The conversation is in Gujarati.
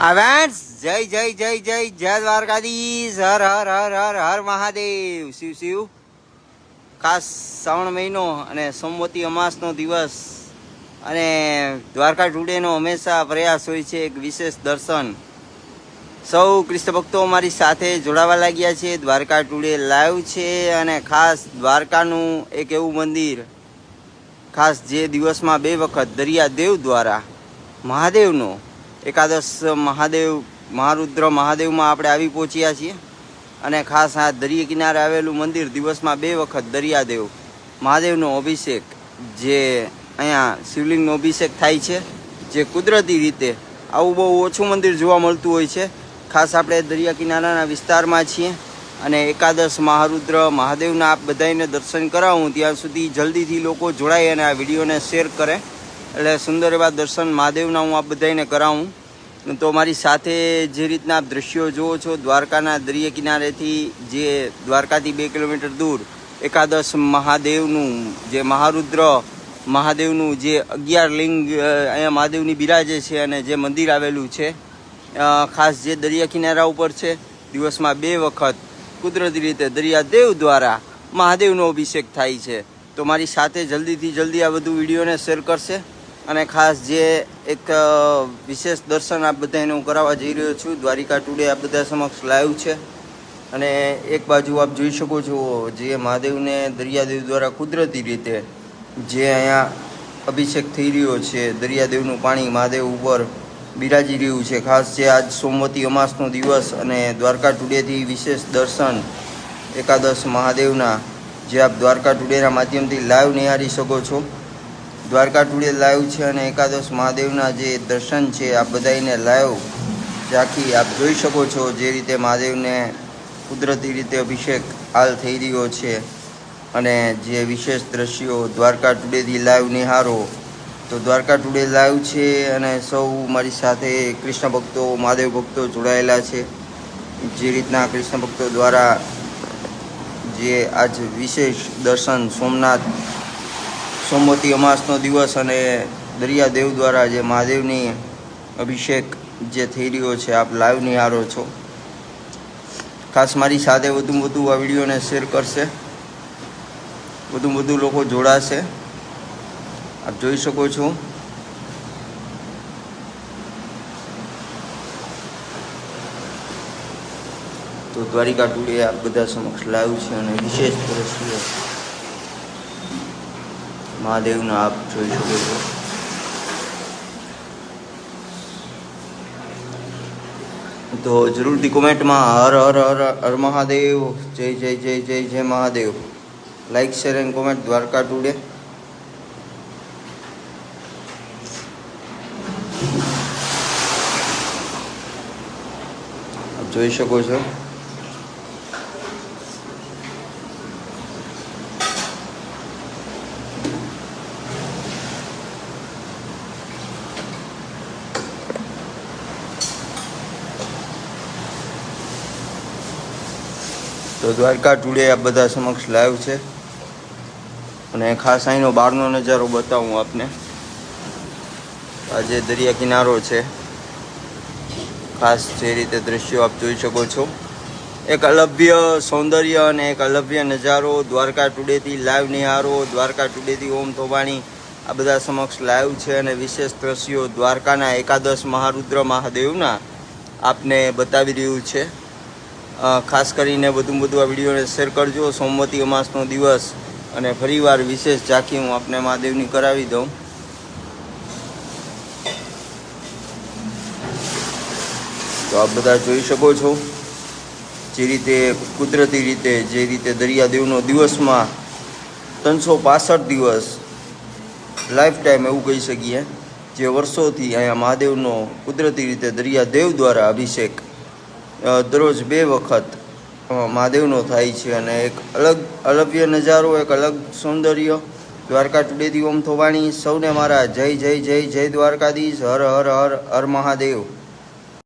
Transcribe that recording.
આવેન્સ જય જય જય જય જય દ્વારકાધીશ. હર હર હર હર હર મહાદેવ. શિવ શિવ. ખાસ શ્રાવણ મહિનો અને સોમવતી અમાસનો દિવસ. અને દ્વારકા ટુડેનો હંમેશા પ્રયાસ હોય છે એક વિશેષ દર્શન. સૌ કૃષ્ણ ભક્તો અમારી સાથે જોડાવા લાગ્યા છે. દ્વારકા ટુડે લાઈવ છે અને ખાસ દ્વારકાનું એક એવું મંદિર. ખાસ જે દિવસમાં બે વખત દરિયાદેવ દ્વારા મહાદેવનો એકાદશ મહાદેવ, મહારુદ્ર મહાદેવમાં આપણે આવી પહોંચ્યા છીએ. અને ખાસ આ દરિયા કિનારે આવેલું મંદિર દિવસમાં બે વખત દરિયાદેવ મહાદેવનો અભિષેક, જે અહીંયા શિવલિંગનો અભિષેક થાય છે, જે કુદરતી રીતે આવું બહુ ઓછું મંદિર જોવા મળતું હોય છે. ખાસ આપણે દરિયા કિનારાના વિસ્તારમાં છીએ અને એકાદશ મહારુદ્ર મહાદેવના આપ બધાને દર્શન કરાવું, ત્યાં સુધી જલ્દીથી લોકો જોડાય અને આ વિડીયોને શેર કરે. એટલે સુંદર એવા દર્શન મહાદેવના હું આપ બધાને કરાવું. તો મારી સાથે જે રીતના આપ દ્રશ્યો જુઓ છો, દ્વારકાના દરિયા કિનારેથી જે દ્વારકાથી બે કિલોમીટર દૂર એકાદશ મહાદેવનું જે મહારુદ્ર, મહાદેવનું જે અગિયાર લિંગ અહીંયા મહાદેવની બિરાજે છે અને જે મંદિર આવેલું છે ખાસ જે દરિયા કિનારા ઉપર છે, દિવસમાં બે વખત કુદરતી રીતે દરિયાદેવ દ્વારા મહાદેવનો અભિષેક થાય છે. તો મારી સાથે જલ્દીથી જલ્દી આ બધું વિડીયોને શેર કરશે. અને ખાસ જે એક વિશેષ દર્શન આપ બધાને હું કરાવવા જઈ રહ્યો છું. દ્વારિકા ટુડે આ બધા સમક્ષ લાઈવ છે. અને એક બાજુ આપ જોઈ શકો છો જે મહાદેવને દરિયાદેવ દ્વારા કુદરતી રીતે જે અહીંયા અભિષેક થઈ રહ્યો છે. દરિયાદેવનું પાણી મહાદેવ ઉપર બિરાજી રહ્યું છે. ખાસ જે આજ સોમવતી અમાસનો દિવસ અને દ્વારકા ટુડેથી વિશેષ દર્શન એકાદશ મહાદેવના જે આપ દ્વારકા ટુડેના માધ્યમથી લાઈવ નિહાળી શકો છો. દ્વારકા ટુડે લાઈવ છે અને એકાદશ મહાદેવના જે દર્શન છે, આ બધાને લાઈવ ઝાંખી આપ જોઈ શકો છો જે રીતે મહાદેવને કુદરતી રીતે અભિષેક હાલ થઈ રહ્યો છે. અને જે વિશેષ દ્રશ્યો દ્વારકા ટુડેથી લાઈવ નિહારો. તો દ્વારકા ટુડે લાઈવ છે અને સૌ મારી સાથે કૃષ્ણ ભક્તો, મહાદેવ ભક્તો જોડાયેલા છે. જે રીતના કૃષ્ણ ભક્તો દ્વારા જે આજ વિશેષ દર્શન સોમનાથ સોમવતી અમાસનો દિવસ અને દરિયાદેવ દ્વારા જે મહાદેવની અભિષેક જે થઈ રહ્યો છે, આપ લાઈવ નિહારો છો. ખાસ મારી સાથે વધુ વધુ આ વિડીયોને શેર કરશે. વધુ વધુ લોકો જોડાશે. આપ જોઈ શકો છો. તો દ્વારિકા ટુડે આપ બધા સમક્ષ લાવ્યું છે અને વિશેષ દ્રશ્ય મહાદેવના આપ જોઈ શકો છો. તો જરૂરથી કોમેન્ટમાં હર હર હર હર મહાદેવ, જય જય જય જય જય Mahadev. Like share and comment Dwarka today જોઈ શકો છો. તો દ્વારકા ટુડે આ બધા સમક્ષ લાઈવ છે. અને ખાસ અહીંનો બહારનો નજારો બતાવું આપને. આ જે દરિયા કિનારો છે. ખાસ જે રીતે દ્રશ્યો આપ જોઈ શકો છો. એક અલભ્ય સૌંદર્ય અને એક અલભ્ય નજારો દ્વારકા ટુડેથી લાઈવ નિહારો, દ્વારકા ટુડેથી ઓમ થોબાણી આ બધા સમક્ષ લાઈવ છે અને વિશેષ દ્રશ્યો દ્વારકાના એકાદશ મહારુદ્ર મહાદેવના આપને બતાવી રહ્યું છે. ખાસ કરીને બધું બધું આ વિડીયોને શેર કરજો. સોમવતી અમાસનો દિવસ અને ફરીવાર વિશેષ ઝાંખી હું આપને મહાદેવની કરાવી દઉં. તો આપ બધા જોઈ શકો છો જે રીતે કુદરતી રીતે, જે રીતે દરિયાદેવનો દિવસમાં ત્રણસો પાસઠ દિવસ લાઈફ ટાઈમ એવું કહી શકીએ, જે વર્ષોથી અહીંયા મહાદેવનો કુદરતી રીતે દરિયાદેવ દ્વારા અભિષેક દરરોજ બે વખત મહાદેવનો થાય છે અને એક અલગ અલભ્ય નજારો, એક અલગ સૌંદર્ય. દ્વારકા ટુડેથી ઓમ થોવાણી સૌને મારા જય જય જય જય દ્વારકાધીશ. હર હર હર હર મહાદેવ.